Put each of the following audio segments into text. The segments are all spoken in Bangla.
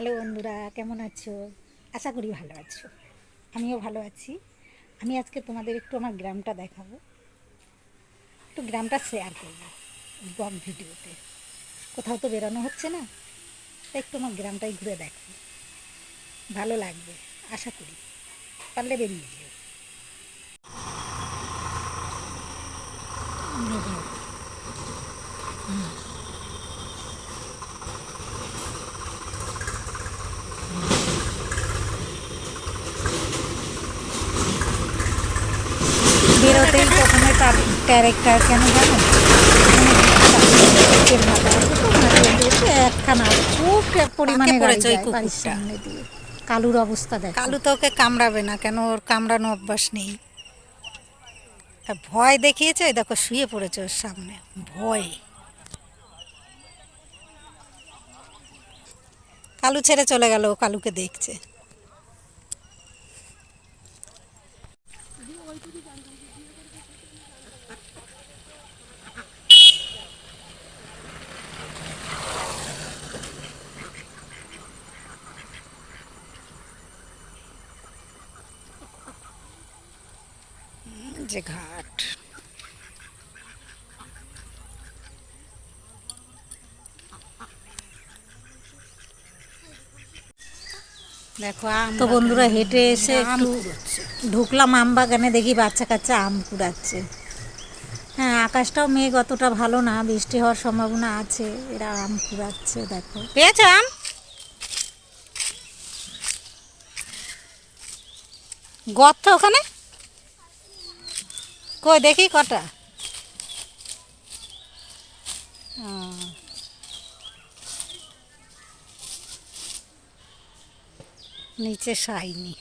হ্যালো বন্ধুরা, কেমন আছো? আশা করি ভালো আছো। আমিও ভালো আছি। আমি আজকে তোমাদের একটু আমার গ্রামটা দেখাবো। একটু গ্রামটা শেয়ার করব ব্লগ ভিডিওতে। কোথাও তো বেরোনো হচ্ছে না, তাই একটু আমার গ্রামটাই ঘুরে দেখো। ভালো লাগবে, আশা করি। পারলে বেরিয়ে যেও বেরিয়ে বেরোতেই প্রথমে তার ক্যারেক্টার কেন জানো? এর মাথা আছে তো মাথায় দিয়ে একখানা খুব পরিমাণে কাকে গাড়ি পড়েছে ওই যায় বাড়ির কুকুরটা? সামনে দিয়ে। কালুর অবস্থা দেখ। কালু তো ওকে কামড়াবে না কেন ওর কামড়ানো অভ্যাস নেই? ভয় দেখিয়েছে দেখো শুয়ে পড়েছে ওর সামনে ভয়। কালু ছেড়ে চলে গেল কালুকে দেখছে। যে ঘাট। তো বন্ধুরা হেঁটে এসে একটু ঢুকলাম আম বাগানে দেখি বাচ্চা কাচ্চা আম কুড়াচ্ছে হ্যাঁ আকাশটাও মেঘ অতটা ভালো না বৃষ্টি হওয়ার সম্ভাবনা আছে এরা আম কুড়াচ্ছে দেখো। পেয়েছ আম? গর্ত ওখানে? কই দেখি কটা। নিচে সাইনি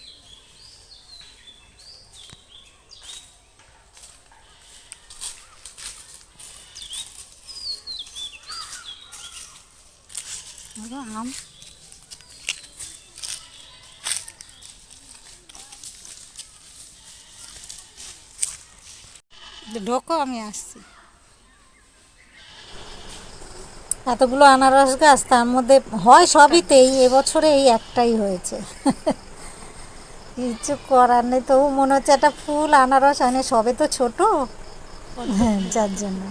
আরও আম ঢোকো, আমি আসছি। এতগুলো আনারস গাছ, তার মধ্যে হয় সবইতেই, এবছরে এই একটাই হয়েছে। কিছু করার নেই, তবু মনে হচ্ছে একটা ফুল, আনারস আনে, সবে তো ছোট। হ্যাঁ যার জন্য।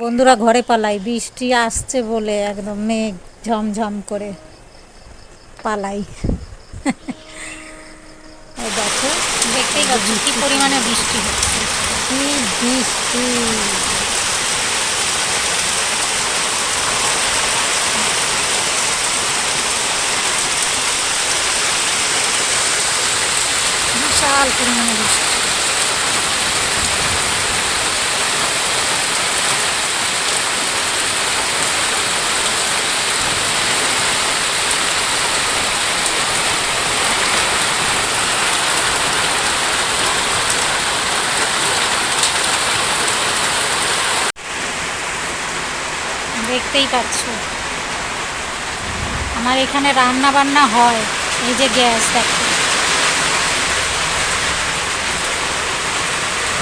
বন্ধুরা ঘরে পালাই, বৃষ্টি আসছে বলে একদম মেঘ ঝমঝম করে পালাই। দেখো, দেখতেই পাচ্ছি কি পরিমাণে বৃষ্টি হচ্ছে। কি বৃষ্টি বিশাল পরিমাণে বৃষ্টি দেখতেই পাচ্ছ। আমার এখানে রান্না বান্না হয়, এই যে গ্যাস দেখো।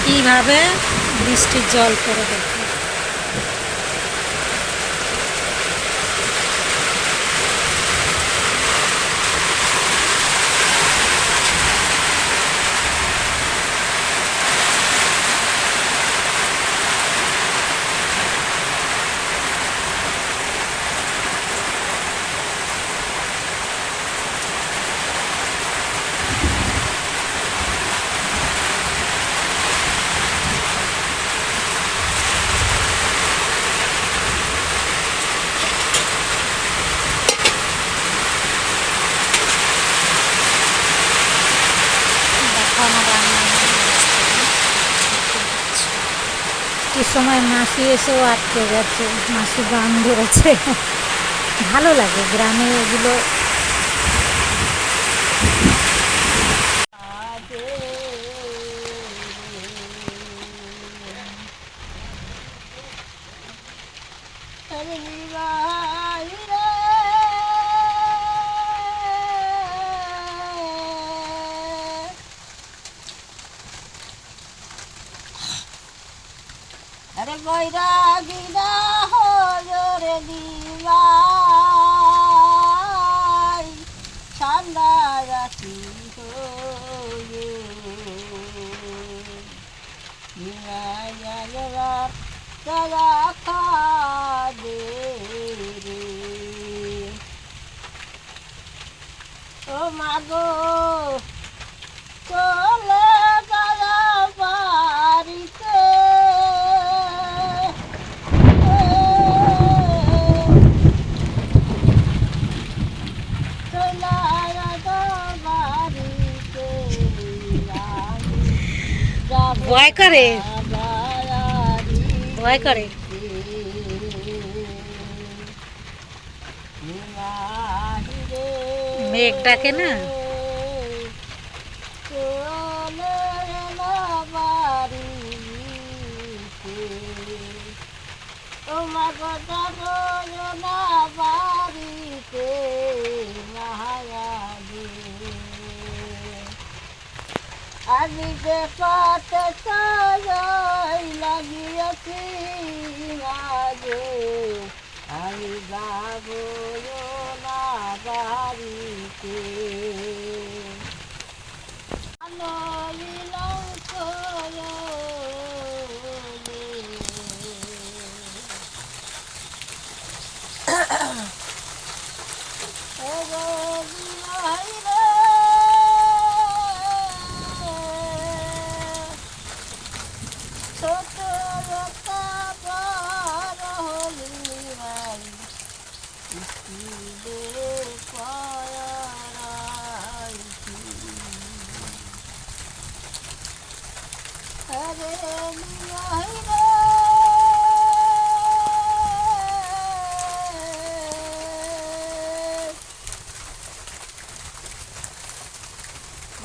কীভাবে বৃষ্টির জল পড়ে দেখো আমার রান্না কি সময় এসেও আটকে গেছে মাসি গান ধরেছে। ভালো লাগে গ্রামে এগুলো বৈরাগীরা হজর দিবাই সামনা রাখি রাখা দে ও মাগো ভয় করে। ভয় করে। মেঘ ডাকে না। তোমার কথা আমি যে পাতে চাই লাগিয়েছি মাঝে আমি যাব না বাড়িতে।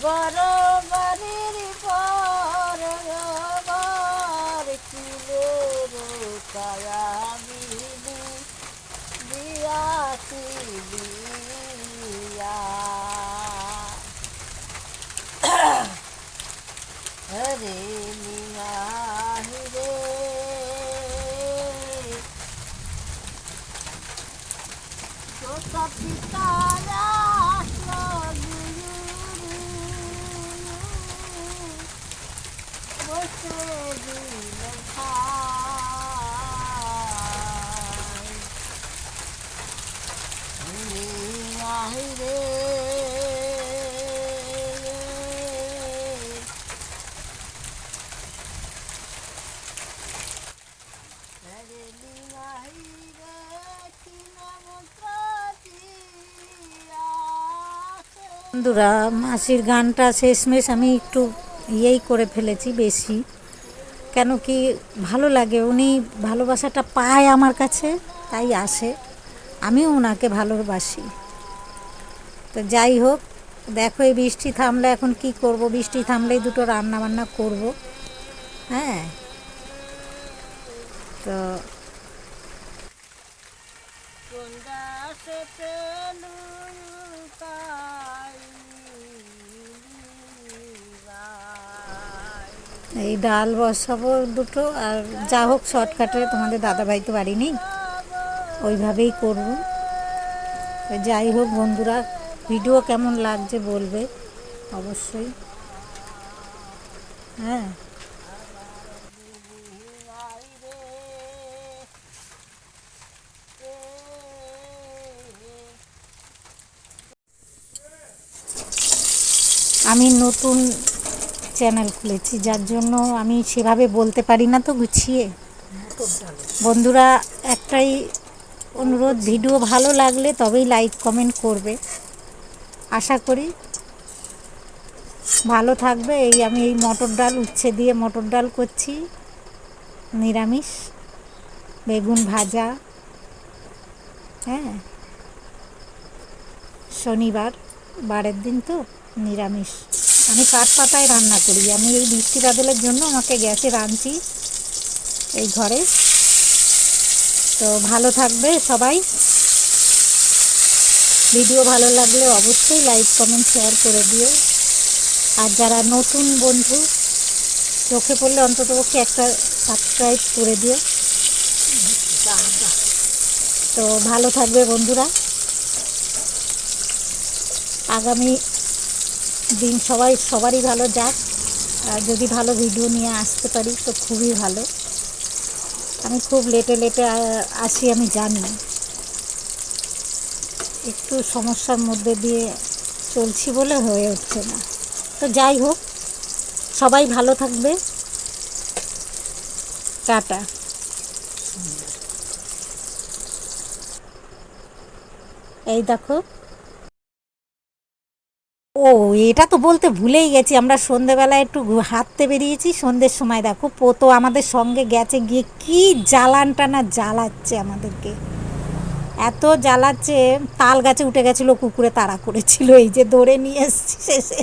বড় ছোট বন্ধুরা, মাসির গানটা শেষমেশ আমি একটু ইয়েই করে ফেলেছি বেশি। কেন কি ভালো লাগে, উনি ভালোবাসাটা পায় আমার কাছে, তাই আসে। আমিও ওনাকে ভালোবাসি। তো যাই হোক, দেখো এই বৃষ্টি থামলে এখন কি করব? বৃষ্টি থামলেই দুটো রান্না বান্না করব। হ্যাঁ? তো এই ডাল বসাবো দুটো, আর যা হোক শর্টকাটে তোমাদের দাদাভাই তো বাড়ি নেই, ওইভাবেই করব। যাই হোক বন্ধুরা ভিডিও কেমন লাগছে বলবে অবশ্যই। হ্যাঁ। আমি নতুন চ্যানেল খুলেছি, যার জন্য আমি সেভাবে বলতে পারি না তো, গুছিয়ে। বন্ধুরা, একটাই অনুরোধ, ভিডিও ভালো লাগলে তবেই লাইক কমেন্ট করবে। আশা করি ভালো থাকবে। এই আমি এই মটর ডাল উচ্ছে দিয়ে মটর ডাল করছি। নিরামিষ, বেগুন ভাজা হ্যাঁ। শনিবার, বারের দিন তো নিরামিষ। আমি কাঠ পাতায় রান্না করি। আমি এই বৃষ্টি বাদলের জন্য আমাকে গ্যাসে রাঁধছি এই ঘরে। তো ভালো থাকবে সবাই। ভিডিও ভালো লাগলে অবশ্যই লাইক, কমেন্ট, শেয়ার করে দিও। আর যারা নতুন বন্ধু, চোখে পড়লে অন্তত পক্ষে একটা সাবস্ক্রাইব করে দিও। তো ভালো থাকবে বন্ধুরা। আগামী দিন সবাই, সবারই ভালো যাক। আর যদি ভালো ভিডিও নিয়ে আসতে পারি, তো খুবই ভালো। আমি খুব লেটে লেটে আসি, আমি জানি। একটু সমস্যার মধ্যে দিয়ে চলছি বলে হয়ে উঠছে না। তো যাই হোক, সবাই ভালো থাকবে। টাটা। এই দেখো। ও, এটা তো বলতে ভুলেই গেছি। আমরা সন্ধেবেলায় একটু হাঁটতে বেরিয়েছি, সন্ধ্যের সময় দেখো, পোতো আমাদের সঙ্গে গেছে, গিয়ে কি জ্বালানটা না জ্বালাচ্ছে আমাদেরকে। এত জ্বালাচ্ছে, তাল গাছে উঠে গেছিল, কুকুরে তাড়া করেছিল, এই যে ধরে নিয়ে এসছি শেষে।